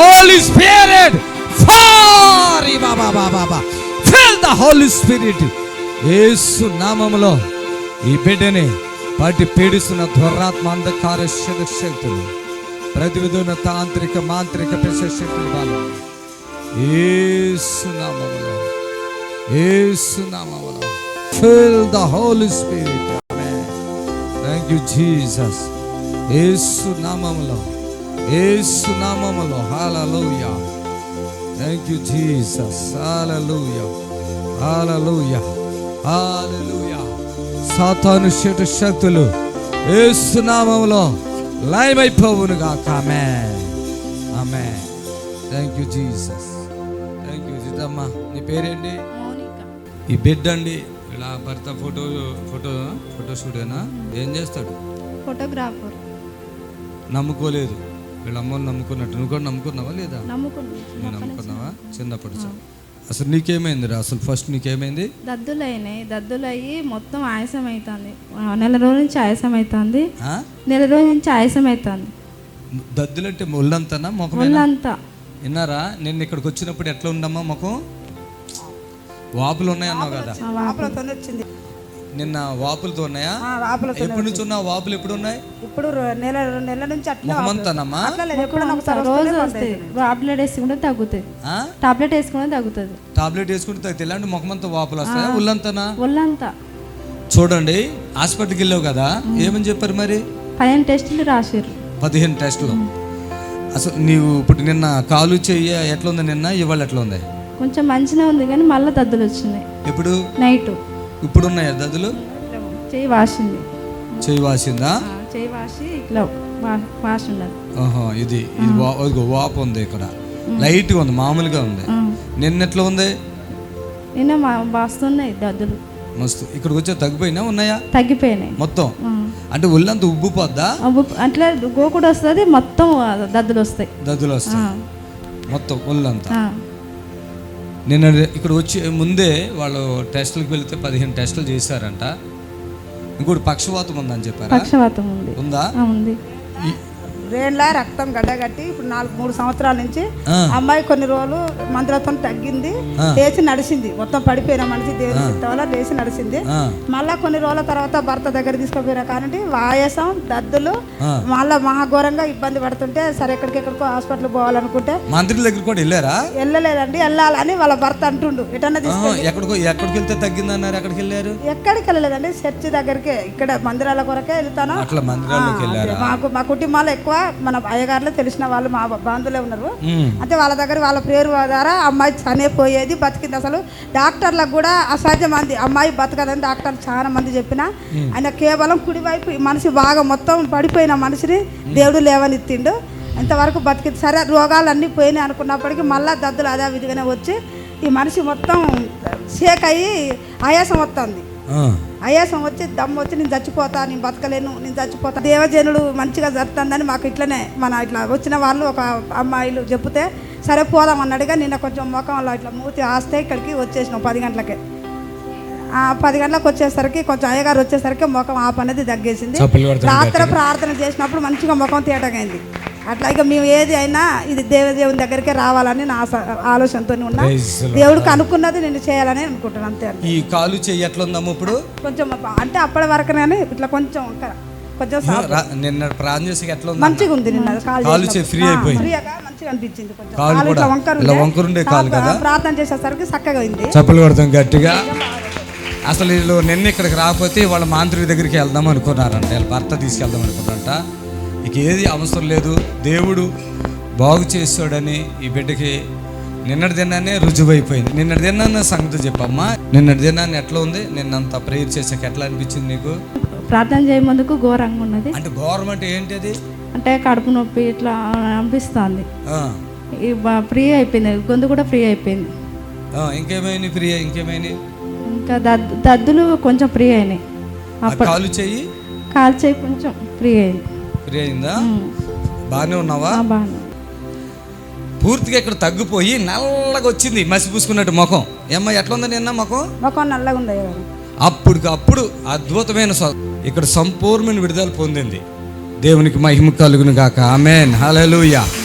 Holy Spirit. Fire. బాబా బాబా బా feel the Holy Spirit Yesu నామములో ఈ బిడ్డని పట్టి పీడిస్తున్న దురాత్మ అంధకార శక్తులు ప్రతివిధున్న తాంత్రిక మాంత్రిక పిశ శక్తులు బాలు యేసు నామములో యేసు నామములో fill the Holy Spirit thank you Jesus Yesu నామములో యేసు నామములో. Hallelujah thank you Jesus hallelujah hallelujah hallelujah సాతాను శట శక్తులు యేసు నామములో లయమైపోవును గాక. Amen amen thank you Jesus thank you Jitamma నీ పేరేంటి? ఈ బిడ్డ అండి. ఇలా భర్త ఫోటో ఫోటో ఫోటో స్టూడియోనా ఏం చేస్తాడు? ఫోటోగ్రాఫర్ నమ్ముకోలేదు. వీళ్ళ అమ్మని నమ్ముకున్నట్టు. నువ్వు కూడా నమ్ముకున్నావా లేదా? నువ్వు నమ్ముకున్నాను నమ్ముకున్నావా? చిన్నప్పటి నుంచి. అసలు నీకేమైంది రా అసలు ఫస్ట్ నీకేమైంది? దద్దులు అయినాయి దద్దులు అయ్యి మొత్తం ఆయాసం అవుతుంది నెల రోజుల నుంచి ఆయాసం అవుతుంది ఆ? నెల రోజుల నుంచి ఆయాసం అవుతుంది దద్దులంటే ఒళ్ళంతనా ముఖం ఒళ్ళంతా. విన్నారా? నేను ఇక్కడికి వచ్చినప్పుడు ఎట్లా ఉండమ్మా ముఖం? వాపులు ఉన్నాయన్నావు కదా. వాపులతో వచ్చింది నిన్న వాపులతో ఉన్నాయా? ఆ, వాపులతో ఎప్పటి నుంచి ఉన్న వాపులు ఎప్పుడు ఉన్నాయి ఇప్పుడు నెల రెండు నెలల నుంచి అట్లా ఒకసారి రోజు వస్తాయి. టాబ్లెట్ వేసుకుంటే తగ్గుతుంది ఆ? టాబ్లెట్ వేసుకుంటే తగ్గుతుంది. టాబ్లెట్ వేసుకుంటే తగ్గితే ఇలాంటి ముఖమంతా వాపులు వస్తాయా? ఒళ్ళంతనా ఒళ్ళంతా చూడండి హాస్పిటల్కి వెళ్ళావు కదా? ఏమని చెప్పారు మరి? పదిహేను టెస్టులు రాసిర్రు. పదిహేను టెస్టులు. అసలు నీవు ఇప్పుడు నిన్న కాలు చెయ్యి ఎట్లా ఉంది నిన్న? ఇవాళ ఎట్లా ఉంది కొంచెం మంచిగా ఉంది కానీ మళ్ళీ దద్దులు వచ్చినాయి. ఇప్పుడు నైట్. ఇప్పుడు ఉన్నాయా దద్దులు చెయ్యి వాసింది. చెయ్యి వాసిందా? ఆ, చెయ్యి వాసి ఇట్లా ఆహా ఇది ఇది వాపు ఉంది ఇక్కడ. లైట్గా ఉంది మామూలుగా ఉంది. నిన్న ఎట్లా ఉంది? నిన్న వస్తున్నాయి దద్దులు మస్తు. ఇక్కడికి వచ్చే తగ్గిపోయినా ఉన్నాయా? తగ్గిపోయినాయి. మొత్తం. అంటే ఒళ్ళంతా ఉబ్బిపోద్దా అట్లా గోకుడు వస్తుంది మొత్తం దద్దులు వస్తాయి. దద్దులు వస్తాయి. మొత్తం ఒళ్ళంతా? నిన్న ఇక్కడ వచ్చి ముందే వాళ్ళు టెస్టులకు వెళ్తే పదిహేను టెస్టులు చేశారంట. ఇంకోటి పక్షవాతం ఉందని చెప్పారా? పక్షవాతం ఉంది. ఉందా? ఉంది. బ్రెయిన్లా రక్తం గడ్డగట్టి ఇప్పుడు నాలుగు మూడు సంవత్సరాల నుంచి. అమ్మాయి కొన్ని రోజులు మందులతో తగ్గింది లేచి నడిచింది. మొత్తం పడిపోయిన మనిషి దేవుని చిత్తం వల్ల లేచి నడిచింది. మళ్ళా కొన్ని రోజుల తర్వాత భర్త దగ్గర తీసుకుపోయిన కానీ ఆయాసం దద్దులు. మళ్ళా మహాఘోరంగా ఇబ్బంది పడుతుంటే సరే ఎక్కడికెక్కడికో హాస్పిటల్ పోవాలనుకుంటే మంత్రి దగ్గర కూడా వెళ్ళారా? వెళ్ళలేదండి వెళ్ళాలని వాళ్ళ భర్త అంటుండు. ఎటన్నా ఎక్కడికో ఎక్కడికి వెళ్తే తగ్గిందన్నారు ఎక్కడికి వెళ్ళారు ఎక్కడికి వెళ్ళలేదండి చర్చి దగ్గరికి. ఇక్కడ మందిరాల కొరకే వెళ్తాను. అట్లా మందిరాల్లోకి వెళ్ళారా? మాకు మా కుటుంబాలు ఎక్కువ మన అయ్యగారులు తెలిసిన వాళ్ళు మా బంధువులే ఉన్నారు. అంటే వాళ్ళ దగ్గర వాళ్ళ పేరు ద్వారా అమ్మాయి చనిపోయేది బతికింది. అసలు డాక్టర్లకు కూడా అసాధ్యం అంది అమ్మాయి బతకదని డాక్టర్లు చాలా మంది చెప్పిన ఆయన కేవలం కుడివైపు ఈ మనిషి బాగా మొత్తం పడిపోయిన మనిషిని దేవుడు లేవనెత్తిండు. ఇంతవరకు బతికింది. సరే రోగాలన్నీ పోయినాయి అనుకున్నప్పటికీ మళ్ళా దద్దులు అదే విధిగానే వచ్చి ఈ మనిషి మొత్తం షేక్ అయ్యి ఆయాసం వస్తుంది. ఆ, ఆయాసం వచ్చి దమ్ము వచ్చి నేను చచ్చిపోతా నేను బతకలేను నేను చచ్చిపోతా. దేవజనుడు మంచిగా జరుగుతుందని మాకు ఇట్లనే మన ఇట్లా వచ్చిన వాళ్ళు ఒక అమ్మాయిలు చెప్తే సరే పోదాం అన్నాడుగా నిన్న కొంచెం ముఖంలో ఇట్లా మూతి ఆస్తే ఇక్కడికి వచ్చేసినాం పది గంటలకే. ఆ పది గంటలకు వచ్చేసరికి కొంచెం అయ్యగారు వచ్చేసరికి ముఖం ఆపు అనేది తగ్గేసింది రాత్రి ప్రార్థన చేసినప్పుడు మంచిగా ముఖం తేటగైంది. అట్లా ఇక మేము ఏది అయినా ఇది దేవదేవుని దగ్గరికే రావాలని నా ఆలోచనతో ఉన్నా. దేవుడికి అనుకున్నది నేను చేయాలని అనుకుంటున్నాను అంతే ఈ కాలు చెయ్యి ఎట్లా ఉందమ్మ ఇప్పుడు? కొంచెం అంటే అప్పటి వరకునే ఇట్లా కొంచెం కొంచెం నిన్న ప్రార్థన చేసి ఎట్లా ఉంది మంచిగా ఉంది నిన్న కాలు. చేయి ఫ్రీ అయిపోయింది. మంచిగా అనిపించింది కొంచెం. కాలు కూడా ఇలా. వంకరుండే కాలు కదా? ప్రార్థన చేసేసరికి చక్కగా అయింది. చప్పలు కొడతాం గట్టిగా. అసలు వీళ్ళు నిన్న ఇక్కడికి రాకపోతే వాళ్ళ మాంత్రిక దగ్గరికి వెళ్దాం అనుకున్నారంట. వీళ్ళ భర్త తీసుకెళ్దాం అనుకున్నారంట. ఇక ఏది అవసరం లేదు దేవుడు బాగు చేస్తాడని ఈ బిడ్డకి నిన్నటి దినాన్నే రుజువైపోయింది. నిన్నటి దినాన్న సంగతి చెప్పమ్మా. నిన్నటి దినాన్ని ఎట్లా ఉంది? నిన్నంత ప్రేయర్ చేసాక ఎట్లా అనిపించింది నీకు? ప్రార్థన చేయ ముందుకు ఘోరంగా ఉన్నది. అంటే గవర్నమెంట్ ఏంటి అది అంటే కడుపు నొప్పి ఇట్లా అనిపిస్తుంది. ఫ్రీ అయిపోయింది. గొంతు కూడా ఫ్రీ అయిపోయింది. ఇంకేమైంది ప్రియ ఇంకేమైంది ఇంకా దద్దు దద్దులు కొంచెం ఫ్రీ అయినాయి. కాలు చెయ్యి. కాలు చేయి కొంచెం ఫ్రీ అయింది. ఫ్రీ అయిందా బాగానే ఉన్నావా? పూర్తిగా ఇక్కడ తగ్గిపోయి నల్లగా వచ్చింది మసి పూసుకున్నట్టు ముఖం. ఏమ్మా ఎట్లా ఉంది నిన్న ముఖం? ముఖం నల్లగా ఉంది అప్పటికి అప్పుడు అద్భుతమైన ఇక్కడ సంపూర్ణమైన విడుదల పొందింది. దేవునికి మహిమ కలుగును గాక. ఆమెన్. హల్లెలూయా.